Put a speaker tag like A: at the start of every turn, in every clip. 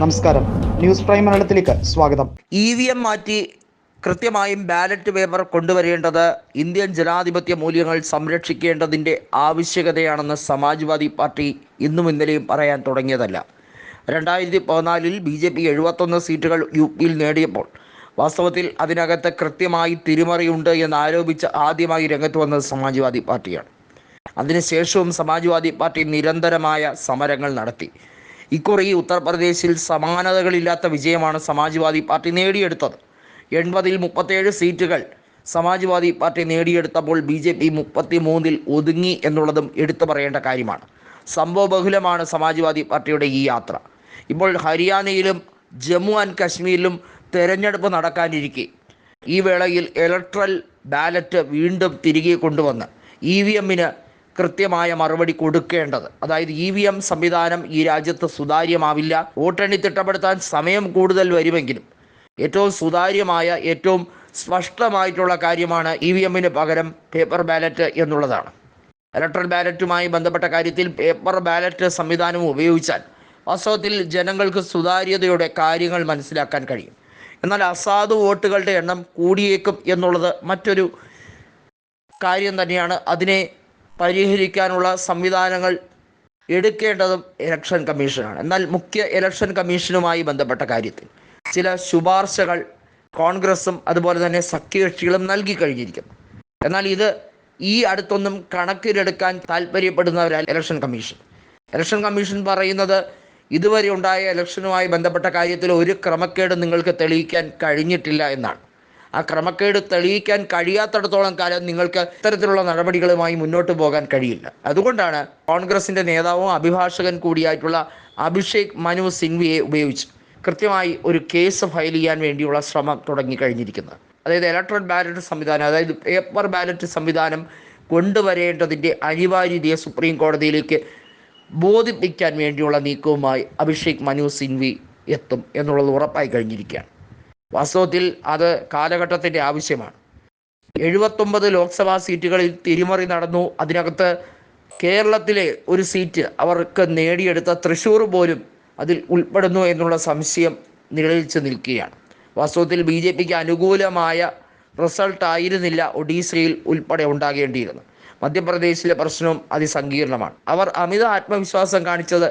A: നമസ്കാരം. News prime മലയാളത്തിലേക്ക് സ്വാഗതം.
B: ഇ വി എം മാറ്റി കൃത്യമായും ബാലറ്റ് പേപ്പർ കൊണ്ടുവരേണ്ടത് ഇന്ത്യൻ ജനാധിപത്യ മൂല്യങ്ങൾ സംരക്ഷിക്കേണ്ടതിന്റെ ആവശ്യകതയാണെന്ന് സമാജ്വാദി പാർട്ടി ഇന്നും ഇന്നലെയും പറയാൻ തുടങ്ങിയതല്ല. രണ്ടായിരത്തി പതിനാലിൽ ബി ജെ പി എഴുപത്തൊന്ന് സീറ്റുകൾ യു പിയിൽ നേടിയപ്പോൾ വാസ്തവത്തിൽ അതിനകത്ത് കൃത്യമായി തിരിമറിയുണ്ട് എന്ന് ആരോപിച്ച് ആദ്യമായി രംഗത്ത് വന്നത് സമാജ്വാദി പാർട്ടിയാണ്. അതിനുശേഷവും സമാജ്വാദി പാർട്ടി നിരന്തരമായ സമരങ്ങൾ നടത്തി. ഇക്കുറി ഉത്തർപ്രദേശിൽ സമാനതകളില്ലാത്ത വിജയമാണ് സമാജ്വാദി പാർട്ടി നേടിയെടുത്തത്. എൺപതിൽ മുപ്പത്തേഴ് സീറ്റുകൾ സമാജ്വാദി പാർട്ടി നേടിയെടുത്തപ്പോൾ ബി ജെ പി മുപ്പത്തി മൂന്നിൽ ഒതുങ്ങി എന്നുള്ളതും എടുത്തു പറയേണ്ട കാര്യമാണ്. സംഭവബഹുലമാണ് സമാജ്വാദി പാർട്ടിയുടെ ഈ യാത്ര. ഇപ്പോൾ ഹരിയാനയിലും ജമ്മു ആൻഡ് കശ്മീരിലും തെരഞ്ഞെടുപ്പ് നടക്കാനിരിക്കെ. ഈ വേളയിൽ ഇലക്ട്രൽ ബാലറ്റ് വീണ്ടും തിരികെ കൊണ്ടുവന്ന്. ഇ വി എമ്മിന് കൃത്യമായ മറുപടി കൊടുക്കേണ്ടത്. അതായത് ഇ വി എം സംവിധാനം ഈ രാജ്യത്ത് സുതാര്യമാവില്ല. വോട്ടെണ്ണി തിട്ടപ്പെടുത്താൻ സമയം കൂടുതൽ വരുമെങ്കിലും ഏറ്റവും സുതാര്യമായ ഏറ്റവും സ്പഷ്ടമായിട്ടുള്ള കാര്യമാണ് ഇ വി എമ്മിന് പകരം പേപ്പർ ബാലറ്റ് എന്നുള്ളതാണ്. ഇലക്ട്രൽ ബാലറ്റുമായി ബന്ധപ്പെട്ട കാര്യത്തിൽ പേപ്പർ ബാലറ്റ് സംവിധാനം ഉപയോഗിച്ചാൽ വാസ്തവത്തിൽ ജനങ്ങൾക്ക് സുതാര്യതയുടെ കാര്യങ്ങൾ മനസ്സിലാക്കാൻ കഴിയും. എന്നാൽ അസാധു വോട്ടുകളുടെ എണ്ണം കൂടിയേക്കും എന്നുള്ളത് മറ്റൊരു കാര്യം തന്നെയാണ്. അതിനെ പരിഹരിക്കാനുള്ള സംവിധാനങ്ങൾ എടുക്കേണ്ടതും ഇലക്ഷൻ കമ്മീഷനാണ് എന്നാൽ മുഖ്യ ഇലക്ഷൻ കമ്മീഷനുമായി ബന്ധപ്പെട്ട കാര്യത്തിൽ ചില ശുപാർശകൾ കോൺഗ്രസും അതുപോലെ തന്നെ സഖ്യകക്ഷികളും നൽകി കഴിഞ്ഞിരിക്കുന്നു. എന്നാൽ ഇത് ഈ അടുത്തൊന്നും കണക്കിലെടുക്കാൻ താല്പര്യപ്പെടുന്നവരല്ല ഇലക്ഷൻ കമ്മീഷൻ ഇലക്ഷൻ കമ്മീഷൻ പറയുന്നത് ഇതുവരെ ഉണ്ടായ ഇലക്ഷനുമായി ബന്ധപ്പെട്ട കാര്യത്തിൽ ഒരു ക്രമക്കേട് നിങ്ങൾക്ക് തെളിയിക്കാൻ കഴിഞ്ഞിട്ടില്ല എന്നാണ്. ആ ക്രമക്കേട് തെളിയിക്കാൻ കഴിയാത്തിടത്തോളം കാലം നിങ്ങൾക്ക് ഇത്തരത്തിലുള്ള നടപടികളുമായി മുന്നോട്ട് പോകാൻ കഴിയില്ല. അതുകൊണ്ടാണ് കോൺഗ്രസിന്റെ നേതാവും അഭിഭാഷകൻ കൂടിയായിട്ടുള്ള അഭിഷേക് മനു സിംഗ്വിയെ ഉപയോഗിച്ച് കൃത്യമായി ഒരു കേസ് ഫയൽ ചെയ്യാൻ വേണ്ടിയുള്ള ശ്രമം തുടങ്ങിക്കഴിഞ്ഞിരിക്കുന്നത് അതായത് ഇലക്ട്രോൺ ബാലറ്റ് സംവിധാനം അതായത് പേപ്പർ ബാലറ്റ് സംവിധാനം കൊണ്ടുവരേണ്ടതിന്റെ അനിവാര്യതയെ സുപ്രീം കോടതിയിലേക്ക് ബോധിപ്പിക്കാൻ വേണ്ടിയുള്ള നീക്കവുമായി അഭിഷേക് മനു സിംഗ്വി എത്തും എന്നുള്ളത് ഉറപ്പായി കഴിഞ്ഞിരിക്കുകയാണ്. വാസ്തവത്തിൽ അത് കാലഘട്ടത്തിന്റെ ആവശ്യമാണ്. എഴുപത്തൊമ്പത് ലോക്സഭാ സീറ്റുകളിൽ തിരിമറി നടന്നു. അതിനകത്ത് കേരളത്തിലെ ഒരു സീറ്റ് അവർക്ക് നേടിയെടുത്ത തൃശ്ശൂർ പോലും അതിൽ ഉൾപ്പെടുന്നു എന്നുള്ള സംശയം നിഴലിച്ചു നിൽക്കുകയാണ്. വാസ്തവത്തിൽ ബി ജെ പിക്ക് അനുകൂലമായ റിസൾട്ട് ആയിരുന്നില്ല ഒഡീസയിൽ ഉൾപ്പെടെ ഉണ്ടാകേണ്ടിയിരുന്നു മധ്യപ്രദേശിലെ പ്രശ്നവും അതിസങ്കീർണമാണ്. അവർ അമിത ആത്മവിശ്വാസം കാണിച്ചത്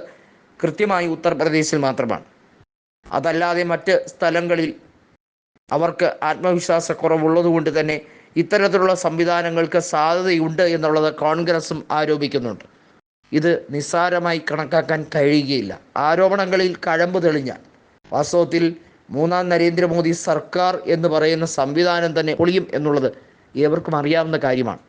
B: കൃത്യമായി ഉത്തർപ്രദേശിൽ മാത്രമാണ്. അതല്ലാതെ മറ്റ് സ്ഥലങ്ങളിൽ അവർക്ക് ആത്മവിശ്വാസക്കുറവുള്ളതുകൊണ്ട് തന്നെ ഇത്തരത്തിലുള്ള സംവിധാനങ്ങൾക്ക് സാധ്യതയുണ്ട് എന്നുള്ളത് കോൺഗ്രസും ആരോപിക്കുന്നുണ്ട്. ഇത് നിസ്സാരമായി കണക്കാക്കാൻ കഴിയുകയില്ല. ആരോപണങ്ങളിൽ കഴമ്പ് തെളിഞ്ഞാൽ വാസ്തവത്തിൽ മൂന്നാം നരേന്ദ്രമോദി സർക്കാർ എന്ന് പറയുന്ന സംവിധാനം തന്നെ പൊളിയും എന്നുള്ളത് ഏവർക്കും അറിയാവുന്ന കാര്യമാണ്.